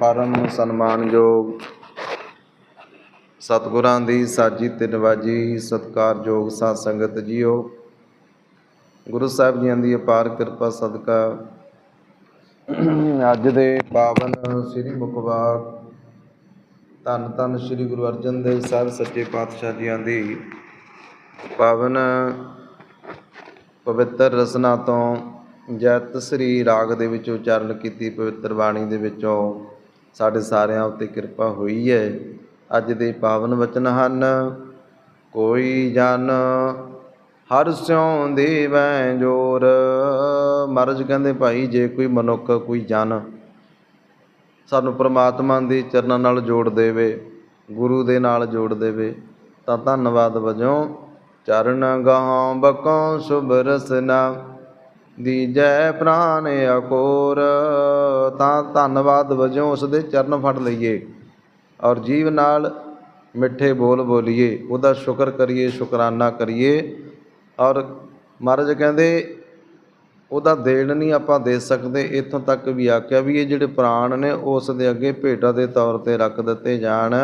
ਪਰਮ ਸਨਮਾਨਯੋਗ ਸਤਿਗੁਰਾਂ ਦੀ ਸਾਜੀ ਤੇ ਨਵਾਜੀ ਸਤਿਕਾਰਯੋਗ ਸਾਧ ਸੰਗਤ ਜੀਓ। ਗੁਰੂ ਸਾਹਿਬ ਜੀਆਂ ਦੀ ਅਪਾਰ ਕਿਰਪਾ ਸਦਕਾ ਅੱਜ ਦੇ ਪਾਵਨ ਸ੍ਰੀ ਮੁਖਵਾਕ ਧੰਨ ਧੰਨ ਸ੍ਰੀ ਗੁਰੂ ਅਰਜਨ ਦੇਵ ਸਾਹਿਬ ਸੱਚੇ ਪਾਤਸ਼ਾਹ ਜੀਆਂ ਦੀ ਪਾਵਨ ਪਵਿੱਤਰ ਰਸਨਾ ਤੋਂ ਜੈਤ ਸ੍ਰੀ ਰਾਗ ਦੇ ਵਿੱਚ ਉਚਾਰਨ ਕੀਤੀ ਪਵਿੱਤਰ ਬਾਣੀ ਦੇ ਵਿੱਚੋਂ ਸਾਡੇ ਸਾਰਿਆਂ ਉੱਤੇ ਕਿਰਪਾ ਹੋਈ ਹੈ। ਅੱਜ ਦੇ ਪਾਵਨ ਵਚਨ ਹਨ, ਕੋਈ ਜਨ ਹਰ ਸਿਉ ਦੇਵੈ ਜੋਰ। ਮਹਾਰਾਜ ਕਹਿੰਦੇ, ਭਾਈ, ਜੇ ਕੋਈ ਮਨੁੱਖ, ਕੋਈ ਜਨ ਸਾਨੂੰ ਪ੍ਰਮਾਤਮਾ ਦੇ ਚਰਨਾਂ ਨਾਲ ਜੋੜ ਦੇਵੇ, ਗੁਰੂ ਦੇ ਨਾਲ ਜੋੜ ਦੇਵੇ, ਤਾਂ ਧੰਨਵਾਦ ਵਜੋਂ ਚਰਨ ਗਾਹਾਂ ਬਕੋਂ ਸੁਭ ਰਸਨਾ। ਦੀਜੈ ਪ੍ਰਾਨ ਅਕੋਰ, ਤਾਂ ਧੰਨਵਾਦ ਵਜੋਂ ਉਸ ਦੇ ਚਰਨ ਫੜ ਲਈਏ ਔਰ ਜੀਵ ਨਾਲ ਮਿੱਠੇ ਬੋਲ ਬੋਲੀਏ, ਉਹਦਾ ਸ਼ੁਕਰ ਕਰੀਏ, ਸ਼ੁਕਰਾਨਾ ਕਰੀਏ ਔਰ ਮਹਾਰਾਜ ਕਹਿੰਦੇ, ਉਹਦਾ ਦੇਣ ਨਹੀਂ ਆਪਾਂ ਦੇ ਸਕਦੇ, ਇੱਥੋਂ ਤੱਕ ਵੀ ਆਖਿਆ ਵੀ ਇਹ ਜਿਹੜੇ ਪ੍ਰਾਣ ਨੇ, ਉਸ ਦੇ ਅੱਗੇ ਭੇਟਾ ਦੇ ਤੌਰ ਤੇ ਰੱਖ ਦਿੱਤੇ ਜਾਣ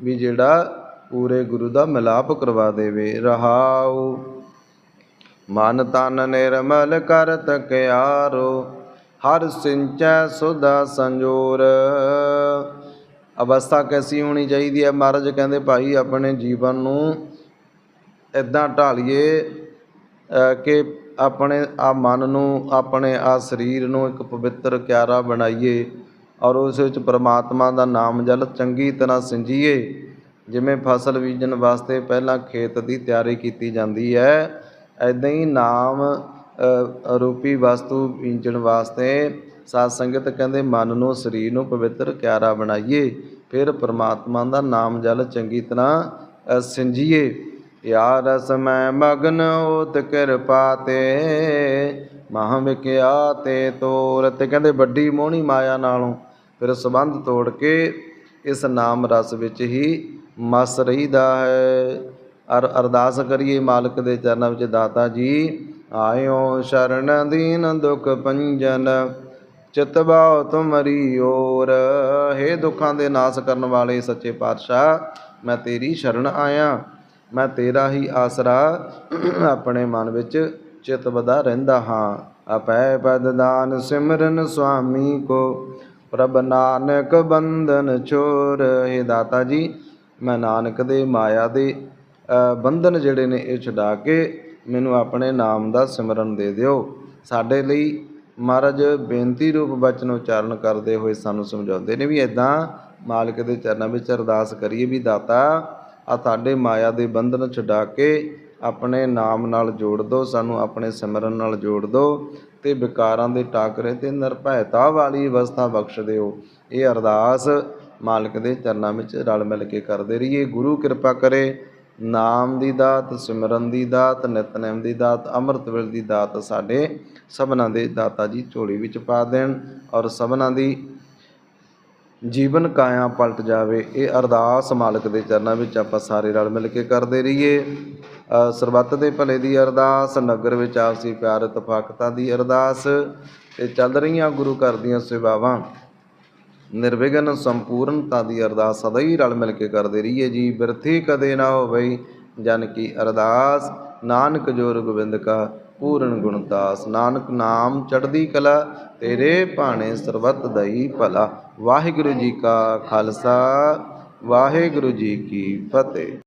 ਵੀ ਜਿਹੜਾ ਪੂਰੇ ਗੁਰੂ ਦਾ ਮਿਲਾਪ ਕਰਵਾ ਦੇਵੇ, ਰਹਾਉ। ਮਨ ਤਨ ਨਿਰਮਲ ਕਰ ਤਕਿਆਰੋ ਹਰ ਸਿੰਚੈ ਸੁਦਾ ਸੰਜੋਰ। ਅਵਸਥਾ ਕੈਸੀ ਹੋਣੀ ਚਾਹੀਦੀ ਹੈ? ਮਹਾਰਾਜ ਕਹਿੰਦੇ, ਭਾਈ, ਆਪਣੇ ਜੀਵਨ ਨੂੰ ਇਦਾਂ ਢਾਲੀਏ ਕਿ ਆਪਣੇ ਆ ਮਨ ਨੂੰ, ਆਪਣੇ ਆ ਸਰੀਰ ਨੂੰ ਇੱਕ ਪਵਿੱਤਰ ਕਿਆਰਾ ਬਣਾਈਏ ਔਰ ਉਸ ਵਿੱਚ ਪ੍ਰਮਾਤਮਾ ਦਾ ਨਾਮ ਜਲ ਚੰਗੀ ਤਰ੍ਹਾਂ ਸਿੰਜੀਏ। ਜਿਵੇਂ ਫਸਲ ਬੀਜਣ ਵਾਸਤੇ ਪਹਿਲਾਂ ਖੇਤ ਦੀ ਤਿਆਰੀ ਕੀਤੀ ਜਾਂਦੀ ਹੈ ਐਦਾਂ ਹੀ ਨਾਮ ਰੂਪੀ ਵਸਤੂ ਬੀਜਣ ਵਾਸਤੇ ਸਾਧ ਸੰਗਤ ਕਹਿੰਦੇ, ਮਨ ਨੂੰ, ਸਰੀਰ ਨੂੰ ਪਵਿੱਤਰ ਕਿਆਰਾ ਬਣਾਈਏ। ਫਿਰ ਪ੍ਰਮਾਤਮਾ ਦਾ ਨਾਮ ਜਲ ਚੰਗੀ ਤਰ੍ਹਾਂ ਸਿੰਜੀਏ। ਯਾ ਰਸ ਮੈਂ ਮਗਨ ਹੋਤ ਕਿਰਪਾ ਤੇ, ਮਹਾਂ ਵਿਕਿਆ ਤੇ ਤੋਰ ਤੇ। ਕਹਿੰਦੇ, ਵੱਡੀ ਮੋਹਣੀ ਮਾਇਆ ਨਾਲੋਂ ਫਿਰ ਸੰਬੰਧ ਤੋੜ ਕੇ ਇਸ ਨਾਮ ਰਸ ਵਿੱਚ ਹੀ ਮਸ ਰਹੀਦਾ ਹੈ। ਅਰ ਅਰਦਾਸ ਕਰੀਏ ਮਾਲਕ ਦੇ ਚਰਨਾਂ ਵਿੱਚ ਦਾਤਾ ਜੀ। ਆਇਓ ਸ਼ਰਨ ਦੀਨ ਦੁਖ ਪੰਜਨ, ਚਿਤ ਬਾਉ ਤੁਮਰੀ ਓਰ। ਹੇ ਦੁੱਖਾਂ ਦੇ ਨਾਸ ਕਰਨ ਵਾਲੇ ਸੱਚੇ ਪਾਤਸ਼ਾਹ, ਮੈਂ ਤੇਰੀ ਸ਼ਰਨ ਆਇਆ। ਮੈਂ ਤੇਰਾ ਹੀ ਆਸਰਾ, ਆਪਣੇ ਮਨ ਵਿੱਚ ਚਿਤ ਰਹਿੰਦਾ ਹਾਂ। ਅਪੈ ਪਦਦਾਨ ਸਿਮਰਨ ਸੁਆਮੀ ਕੋ, ਪ੍ਰਭ ਨਾਨਕ ਬੰਧਨ ਛੋਰ। ਹੇ ਦਾਤਾ ਜੀ, ਮੈਂ ਨਾਨਕ ਦੇ ਮਾਇਆ ਦੇ ਬੰਧਨ ਜਿਹੜੇ ਨੇ ਇਹ ਛਡਾ ਕੇ ਮੈਨੂੰ ਆਪਣੇ ਨਾਮ ਦਾ ਸਿਮਰਨ ਦੇ ਦਿਓ। ਸਾਡੇ ਲਈ ਮਹਾਰਾਜ ਬੇਨਤੀ ਰੂਪ ਬਚਨ ਉਚਾਰਨ ਕਰਦੇ ਹੋਏ ਸਾਨੂੰ ਸਮਝਾਉਂਦੇ ਨੇ ਵੀ ਇਦਾਂ ਮਾਲਕ ਦੇ ਚਰਨਾਂ ਵਿੱਚ ਅਰਦਾਸ ਕਰੀਏ ਵੀ ਦਾਤਾ, ਆ ਤੁਹਾਡੇ ਮਾਇਆ ਦੇ ਬੰਧਨ ਛਡਾ ਕੇ ਆਪਣੇ ਨਾਮ ਨਾਲ ਜੋੜ ਦਿਓ, ਸਾਨੂੰ ਆਪਣੇ ਸਿਮਰਨ ਨਾਲ ਜੋੜ ਦਿਓ ਤੇ ਵਿਕਾਰਾਂ ਦੇ ਟਾਕਰੇ ਤੇ ਨਿਰਭੈਤਾ ਵਾਲੀ ਅਵਸਥਾ ਬਖਸ਼ ਦਿਓ। ਇਹ ਅਰਦਾਸ ਮਾਲਕ ਦੇ ਚਰਨਾਂ ਵਿੱਚ ਰਲ ਮਿਲ ਕੇ ਕਰਦੇ ਰਹੀਏ। ਗੁਰੂ ਕਿਰਪਾ ਕਰੇ ਨਾਮ ਦੀ ਦਾਤ, ਸਿਮਰਨ ਦੀ ਦਾਤ, ਨਿਤਨੇਮ ਦੀ ਦਾਤ, ਅੰਮ੍ਰਿਤ ਵੇਲ ਦੀ ਦਾਤ ਸਾਡੇ ਸਭਨਾਂ ਦੇ ਦਾਤਾ ਜੀ ਝੋਲੀ ਵਿੱਚ ਪਾ ਦੇਣ ਔਰ ਸਭਨਾਂ ਦੀ ਜੀਵਨ ਕਾਇਆ ਪਲਟ ਜਾਵੇ। ਇਹ ਅਰਦਾਸ ਮਾਲਕ ਦੇ ਚਰਨਾਂ ਵਿੱਚ ਆਪਾਂ ਸਾਰੇ ਰਲ ਮਿਲ ਕੇ ਕਰਦੇ ਰਹੀਏ। ਸਰਬੱਤ ਦੇ ਭਲੇ ਦੀ ਅਰਦਾਸ, ਨਗਰ ਵਿੱਚ ਆਪਸੀ ਪਿਆਰ ਇਤਫਾਕਤਾ ਦੀ ਅਰਦਾਸ ਤੇ ਚੱਲ ਰਹੀਆਂ ਗੁਰੂ ਘਰ ਦੀਆਂ ਸੇਵਾਵਾਂ। ਨਿਰਵਿਘਨ ਸੰਪੂਰਨਤਾ ਦੀ ਅਰਦਾਸ ਸਦਾ ਹੀ ਰਲ ਮਿਲ ਕੇ ਕਰਦੇ ਰਹੀਏ ਜੀ, ਬਿਰਥੀ ਕਦੇ ਨਾ ਹੋਵੇ ਜਨ ਕੀ ਅਰਦਾਸ। ਨਾਨਕ ਜੋਰ ਗੋਬਿੰਦ ਕਾ ਪੂਰਨ ਗੁਣਦਾਸ ਨਾਨਕ ਨਾਮ ਚੜ੍ਹਦੀ ਕਲਾ, ਤੇਰੇ ਭਾਣੇ ਸਰਬੱਤ ਦਈ ਭਲਾ। ਵਾਹਿਗੁਰੂ ਜੀ ਕਾ ਖਾਲਸਾ, ਵਾਹਿਗੁਰੂ ਜੀ ਕੀ ਫਤਿਹ।